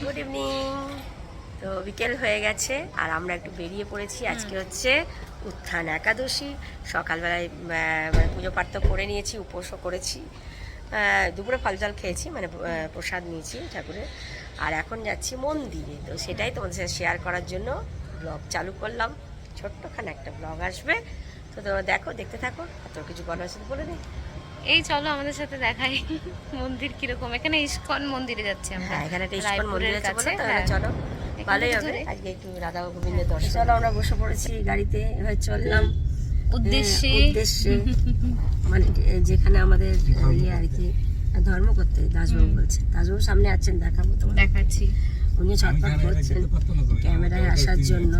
Good evening তো বিকেল হয়ে গেছে আর আমরা একটু বেরিয়ে পড়েছি। আজকে হচ্ছে উত্থান একাদশী। সকালবেলায় মানে পুজো পাঠ তো করে নিয়েছি উপোসও করেছি। দুপুরে ফল জল খেয়েছি মানে প্রসাদ নিয়েছি ঠাকুরের। আর এখন যাচ্ছি মন্দিরে। তো সেটাই তোমাদের সাথে শেয়ার করার জন্য ব্লগ চালু করলাম। ছোট্টখানে একটা ব্লগ আসবে। তো তোমরা দেখো দেখতে থাকো। আর তোর কিছু বলার বলে দে। এই চলো আমাদের সাথে দেখাই মন্দির কীরকম। এখানে ইস্কন মন্দিরে যাচ্ছি আমরা। হ্যাঁ এখানে একটা ইস্কন মন্দির আছে তাহলে হ্যাঁ। চলো ভালোই হবে। আজকে একটু রাধা গোবিন্দের দর্শন। চলো আমরা বসে পড়েছি গাড়িতে এবার চললাম। উদ্দেশ্যে হ্যাঁ, উদ্দেশ্যে। মানে যেখানে আমাদের ইয়ে আর কি ধর্ম করতে দাসবাবু বলছে। দাসবাবু সামনে আছেন দেখাবো তোমার দেখাচ্ছি। উনি ছটফট করছেন ক্যামেরায় আসার জন্য।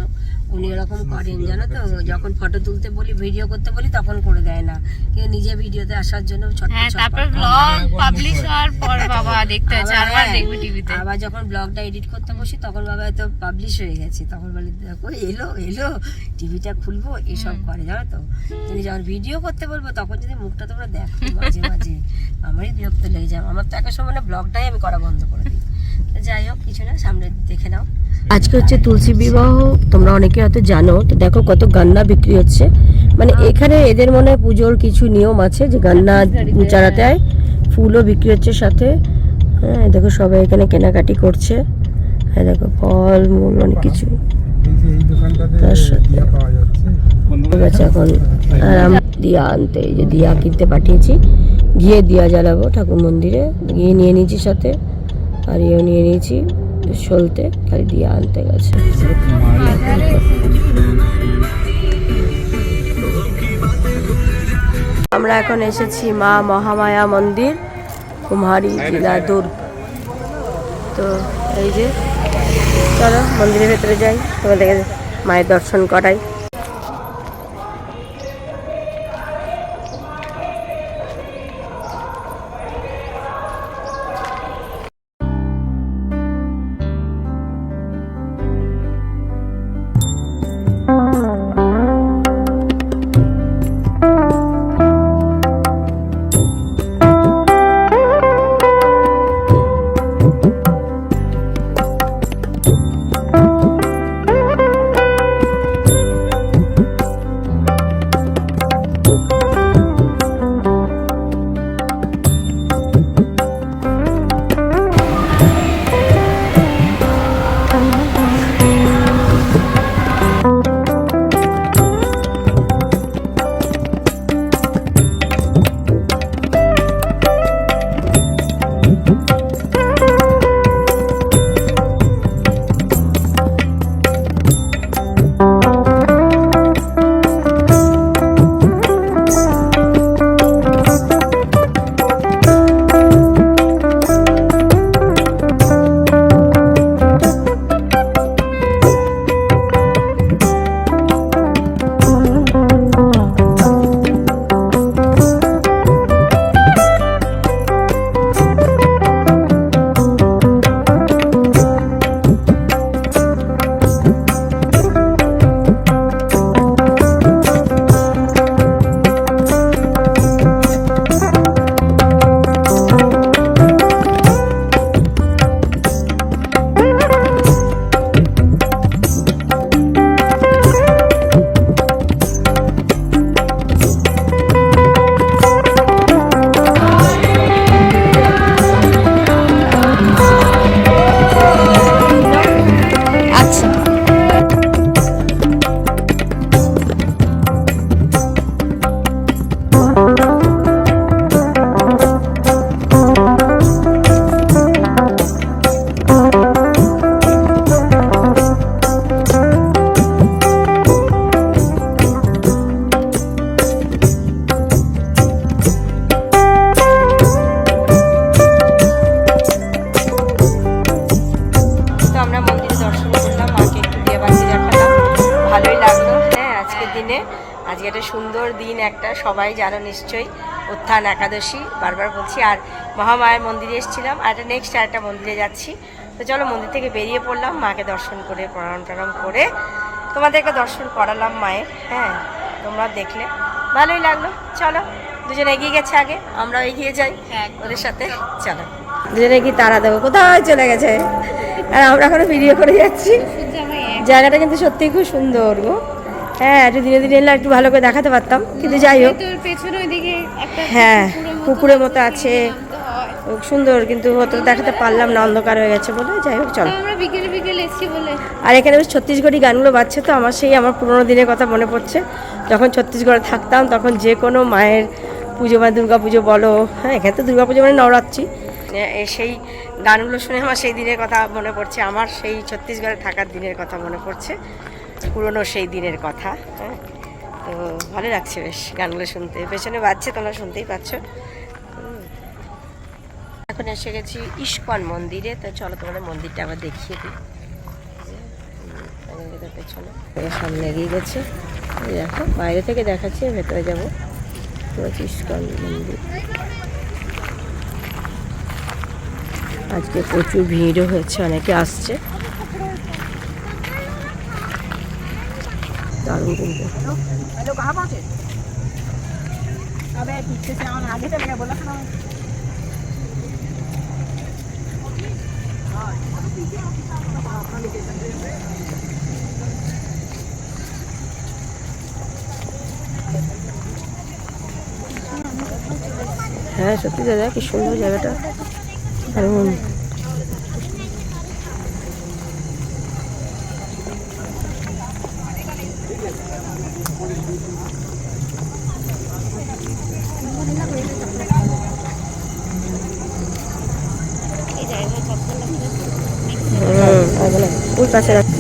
উনি এরকম করেন জানো তো? যখন ফটো তুলতে বলি ভিডিও করতে বলি তখন করে দেয় না। কিন্তু নিজে ভিডিওতে আসার জন্য হ্যাঁ তারপর ব্লগ পাবলিশ হওয়ার পর বাবা দেখতে হয় আবার দেখবি টিভিতে আবার যখন ব্লগটা এডিট করতে বসি তখন বাবা হয়তো পাবলিশ হয়ে গেছে। তখন বলে দেখো এলো এলো টিভিটা খুলবো এসব করে জানো তো? কিন্তু যখন ভিডিও করতে বলব তখন যদি মুখটা তোমরা দেখো মাঝে মাঝে আমারই বিরক্ত লেগে যায়। আমার তো একটা সময় ব্লগটাই আমি করা বন্ধ করে দিই। যাই হোক কিছু না সামনে দেখে নাও। আজকে হচ্ছে তুলসী বিবাহ তোমরা অনেকে হয়তো জানো তো দেখো কত গান্না বিক্রি হচ্ছে। মানে এখানে এদের মনে হয় পুজোর কিছু নিয়ম আছে যে গান্না চারাতে হয়। ফুলও বিক্রি হচ্ছে সাথে। হ্যাঁ দেখো সবাই এখানে কেনাকাটি করছে। হ্যাঁ দেখো ফল মূল অনেক কিছু। তার সাথে- এখন আর দিয়া আনতে এই যে দিয়া কিনতে পাঠিয়েছি গিয়ে দিয়া জ্বালাবো ঠাকুর মন্দিরে গিয়ে নিয়ে নিয়েছি সাথে। আর ইয়েও নিয়ে নিয়েছি, সলতে খালি দিয়ে আনতে গেছে। আমরা এখন এসেছি মা মহামায়া মন্দির কুমারী জেলা দুর্গ। তো এই যে, চলো মন্দিরের ভেতরে যাই তোমাদের মায়ের দর্শন করাই। একটা সবাই জানো নিশ্চয়ই উত্থান একাদশী বারবার বলছি আর মহামায়ার মন্দিরে এসেছিলাম আর একটা নেক্সট আর একটা মন্দিরে যাচ্ছি। তো চলো মন্দির থেকে বেরিয়ে পড়লাম মাকে দর্শন করে প্রণাম টনাম করে তোমাদেরকে দর্শন করালাম মায়ের হ্যাঁ তোমরা দেখলে। ভালোই লাগল চলো দুজন এগিয়ে গেছে আগে আমরাও এগিয়ে যাই হ্যাঁ, ওদের সাথে চলো। দুজনে কি তারা দেবো কোথায় চলে গেছে? আর আমরা এখনও ভিডিও করে যাচ্ছি। জায়গাটা কিন্তু সত্যিই খুব সুন্দর গো। হ্যাঁ একটু দিনে দিনে এলে একটু ভালো করে দেখাতে পারতাম। কিন্তু যাই হোক। হ্যাঁ পুকুরের মতো আছে। সুন্দর কিন্তু অতটা দেখাতে পারলাম না অন্ধকার হয়ে গেছে বলে। যাই হোক চলো। আর এখানে বেশ ছত্তিশগড়ি গানগুলো বাজছে তো আমার সেই আমার পুরোনো দিনের কথা মনে পড়ছে। যখন ছত্তিশগড়ে থাকতাম তখন যে কোনো মায়ের পুজো মানে দুর্গা পুজো বলো হ্যাঁ এখানে তো দুর্গা পুজো মানে নবরাত্রি। এ সেই গানগুলো শুনে আমার সেই দিনের কথা মনে পড়ছে। আমার সেই ছত্তিশগড়ে থাকার দিনের কথা মনে পড়ছে। পুরনো সেই দিনের কথা হ্যাঁ? তো ভালো লাগছে বেশ গানগুলো শুনতে। পেছনে বাজছে, তোমরা শুনতেই পাচ্ছ। এখন এসে গেছি ইস্কন মন্দিরে। তো চলো তোমাদের মন্দিরটা আবার দেখিয়ে দিই। পেছনে। সামনে এগিয়ে গেছে। দেখো, বাইরে থেকে দেখাচ্ছি ভেতরে যাব। ইস্কন মন্দির। আজকে প্রচুর ভিড়ও হয়েছে, অনেকে আসছে। দারুণ কিন্তু হ্যাঁ সত্যি দাদা কি সুন্দর জায়গাটা এই জায়গায় কখন হুম আর বলো,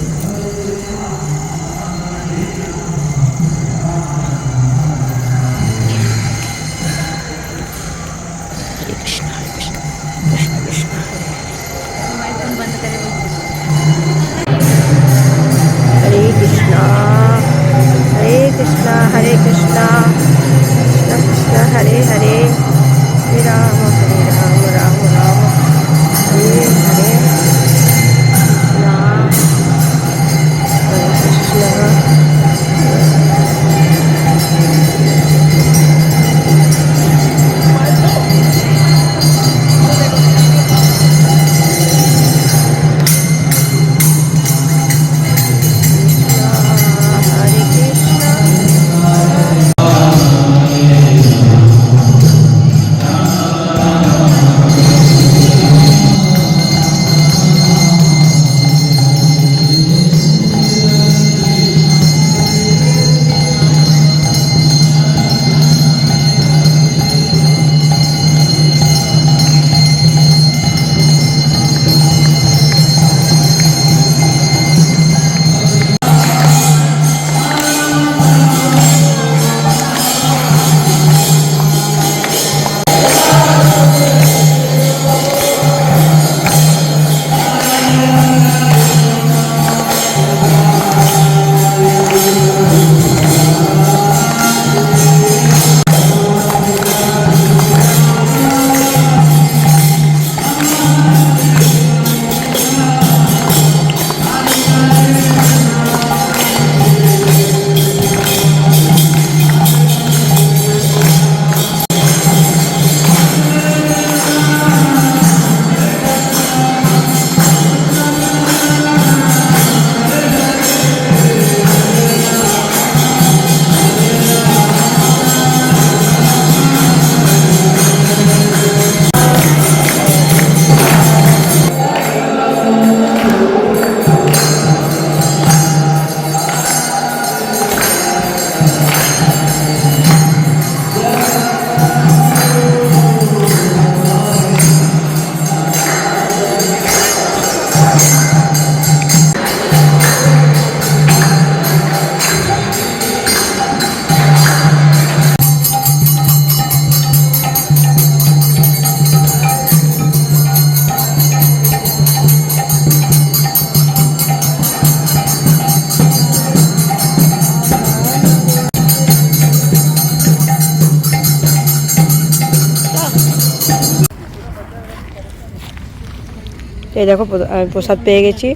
এই দেখো আমি প্রসাদ পেয়ে গেছি।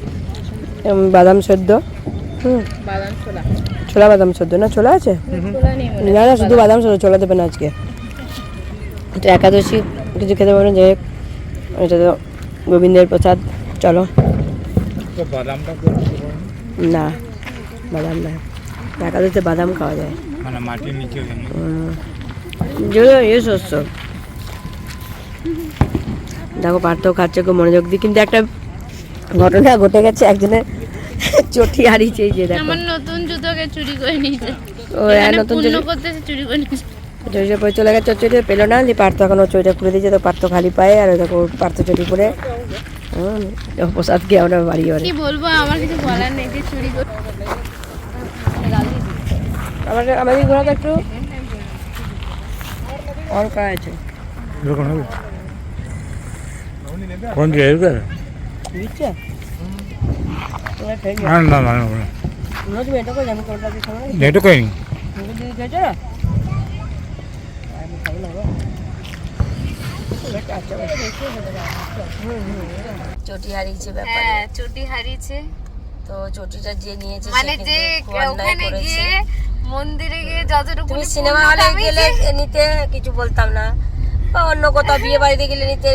বাদাম সেদ্ধ। হুম। ছোলা। ছোলা বাদাম সেদ্ধ। না ছোলা আছে? ছোলা নেই মনে না না শুধু বাদাম সেদ্ধ ছোলা দেবে না আজকে। এটা একাদশী কিছু খেতে পারবেন যে এটা তো গোবিন্দের প্রসাদ। চলো। না বাদাম না। একাদশীতে বাদাম খাওয়া যায়। যেগুলো ইয়ে শস্য দেখো পার্থ খাচ্ছে খুব মনোযোগ দিয়ে। কিন্তু একটা ঘটনা ঘটে গেছে একজনের চটি হারিয়েছে এই যে দেখো। আমার নতুন জুতোকে চুরি করে নিয়েছে। ও হ্যাঁ, নতুন চটি করতে চুরি করে নিয়েছে। চটিটা পরে চলে গেছে চটি পেল না দিয়ে পার্থ এখন ও চটিটা খুলে দিয়েছে তো পার্থ খালি পায়ে আর দেখো পার্থ চটি পরে হুম, ও প্রসাদ খেয়ে আমরা বাড়ি বাড়ি কি বলব আমার কিছু বলার নেই যে চুরি করে আমাদের আমাদের ঘোরাটা একটু অন করা আছে কোন না না নেটও গো। চটি হারিয়েছে ব্যাপারে হ্যাঁ চটি হারিয়েছে। তো চটিটা যে নিয়েছে মানে যে ওখানে গিয়ে মন্দিরে গিয়ে যতটুকু সিনেমা হলে গেলে নিতে কিছু বলতাম না। অন্য কোথাও বিয়ে বাড়িতে গেলে নিতে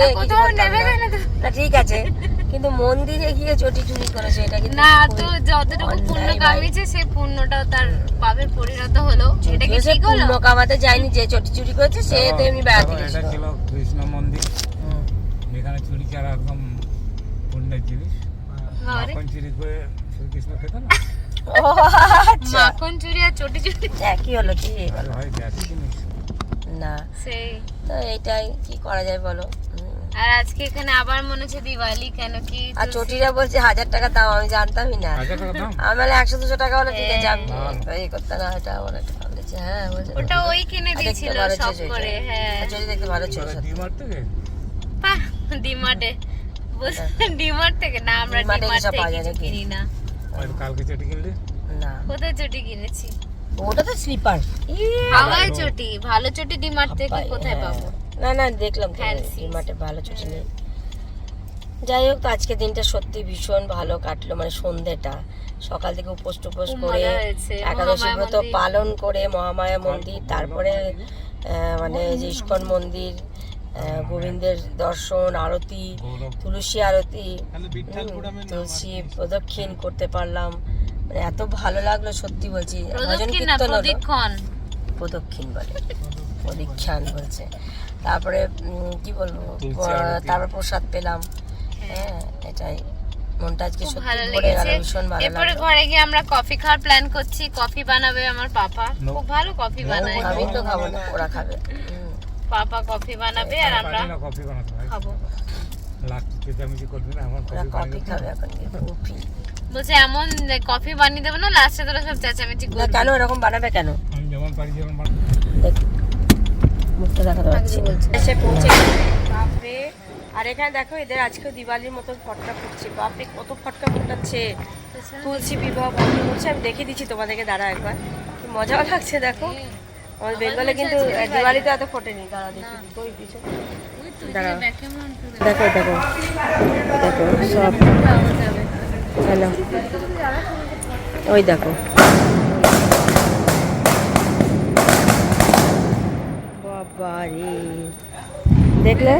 না। ঠিক আছে কিন্তু মন্দিরে গিয়ে চটি চুরি করেছে এটা কিন্তু না তো যতটুকু পুণ্য। কামিয়েছে সেই পুণ্যটাও তার পাপে পরিণত হলো। এটা কি ঠিক হলো? পুণ্য কামাতে যায়নি যে চটি চুরি করেছে সে তো এমনি বেড়াতে এটা ছিল কৃষ্ণ মন্দির। যেখানে চুরি করা একদম পুণ্যের জিনিস। এখন চুরি করে শ্রীকৃষ্ণ খেত না? ও আচ্ছা। মাখন চুরি আর চটি চুরি। একই হলো কি হয় না। সেই। তো এইটাই কি করা যায় বলো? আর আজকে এখানে আবার মনে হচ্ছে দিওয়ালি কেন কি আর চটিটা বলছে হাজার টাকা দাম আমি জানতামই না। আমি বলে একশো দুশো টাকা হলে ঠিক আছে আমি হ্যাঁ। এই করতে না এটা বলেছে হ্যাঁ ওটা ওই কিনে দিয়েছিল সব করে হ্যাঁ। চটি দেখতে ভালো ছিল ডিমার্ট থেকে? বাহ, ডিমার্টে ডিমার্ট থেকে না আমরা ডিমার্ট থেকে? কিনি না। কালকে চটি কিনলে? না। কোথায় চটি কিনেছি? ওটা তো স্লিপার হাওয়াই চটি ভালো চটি ডিমার্ট থেকে কোথায় পাবো? না না দেখলাম Fancy. ভালো ছুটি নেই। যাই হোক আজকে দিনটা সত্যি ভীষণ ভালো কাটলো মানে সন্ধ্যেটা সকাল থেকে উপোস টুপোস করে একাদশী ব্রত পালন করে মহামায়া মন্দির তারপরে আহ, মানে যে ইস্কন মন্দির গোবিন্দের দর্শন আরতি তুলসী আরতি তুলসী প্রদক্ষিণ করতে পারলাম। এত ভালো লাগল সত্যি বলছি। ভজন কীর্তন প্রদক্ষিণ। বলে প্রদীক্ষান বলছে। তারপরে কি বলব। তারপর প্রসাদ পেলাম। হ্যাঁ। এটাই। মনটা আজকে সত্যি ভরে গেল ভীষণ ভালো এরপরে ঘরে গিয়ে আমরা কফি খাওয়ার প্ল্যান করছি। কফি বানাবে আমার পাপা। খুব ভালো কফি বানায়। আমি তো খাব না ওরা খাবে। পাপা কফি বানাবে আর আমরা কফি হয়। খাব। লাস্ট চেঁচামেচি করবি না আমার ওরা কফি কফি খাবে এখন কফি বলছে এমন কফি বানিয়ে দেবো না লাস্টে তোরা সব চেঁচামেচি না করবি। কেন এরকম বানাবে কেন? আমি যেমন পারি যেমন বানাবো। মুখটা দেখাতে পারছি এসে পৌঁছে বাপরে। আর এখানে দেখো এদের আজকে দিওয়ালির মতো ফটকা ফুটছে। বাপরে কত ফটকা ফুটাচ্ছে। তুলসী বিবাহ বন্ধ করছে। আমি দেখে দিচ্ছি তোমাদেরকে দাঁড়া একবার। কি মজাও লাগছে দেখো। আমাদের বেঙ্গলে কিন্তু দিওয়ালিতে এত ফোটেনি। দাঁড়া দেখি কই দাঁড়াও। দেখো দেখো। দেখো সব। হ্যালো। ওই দেখো। বাবা রে দেখলে?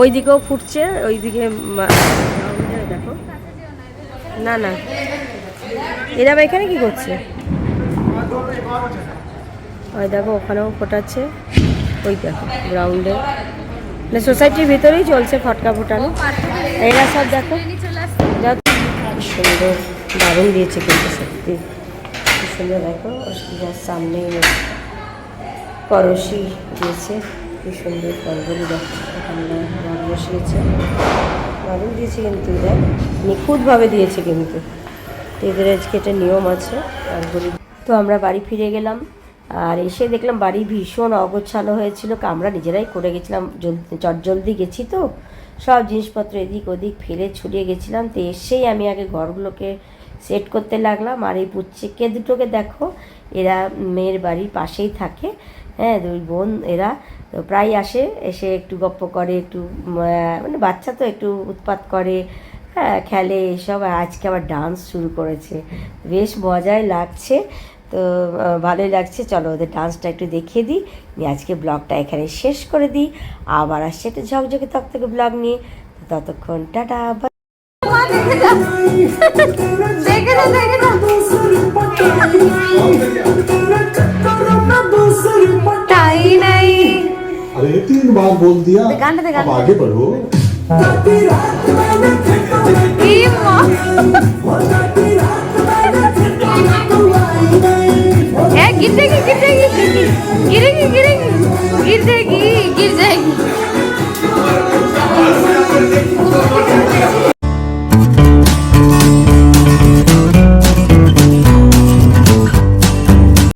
ওই দিকেও ফুটছে ওই দিকে দেখো। না না। এরা এখানে কি করছে? ওই দেখো, ওখানেও ফোটাচ্ছে। ওই দেখো গ্রাউন্ডে মানে সোসাইটির ভিতরেই চলছে ফটকা ফোটানো। এরা সব দেখো। সুন্দর দারুণ দিয়েছে কিন্তু সত্যি। সুন্দর দেখো যার সামনে করসি দিয়েছে, কি সুন্দর এখানে বসিয়েছে। দারুণ দিয়েছে কিন্তু দেখ নিখুঁতভাবে দিয়েছে কিন্তু। এদের আজকে একটা নিয়ম আছে রঙ্গলি তো আমরা বাড়ি ফিরে গেলাম। আর এসে দেখলাম বাড়ি ভীষণ অগোছালো হয়েছিল। আমরা নিজেরাই করে গেছিলাম। জলদি চটজলদি গেছি তো। সব জিনিসপত্র এদিক ওদিক ফেলে ছড়িয়ে গেছিলাম, তো এসেই আমি আগে ঘরগুলোকে সেট করতে লাগলাম। আর এই পুচ্চিকে দুটোকে দেখো, এরা মেয়ের বাড়ির পাশেই থাকে। হ্যাঁ দুই বোন, এরা তো প্রায় আসে, এসে একটু গপ্প করে, একটু মানে বাচ্চা তো একটু উৎপাত করে হ্যাঁ খেলে, এসব। আজকে আবার ডান্স শুরু করেছে। বেশ মজাই লাগছে। তো আহ, ভালোই লাগছে চলো ওদের ডান্সটা একটু দেখিয়ে দিই নিয়ে আজকে ব্লগটা এখানে শেষ করে দিই আবার আসছে একটা ঝকঝকে তক থেকে ব্লগ নিয়ে ততক্ষণ টাটা মা দেখে যা দেখে যা দেখে যা তাই নাই अरे तीन बार बोल दिया गाने दे, अब गाने आगे बढ़ो কি মা Girdegi, girdegi, girdegi. Giregi, giregi. Girdegi, girdegi.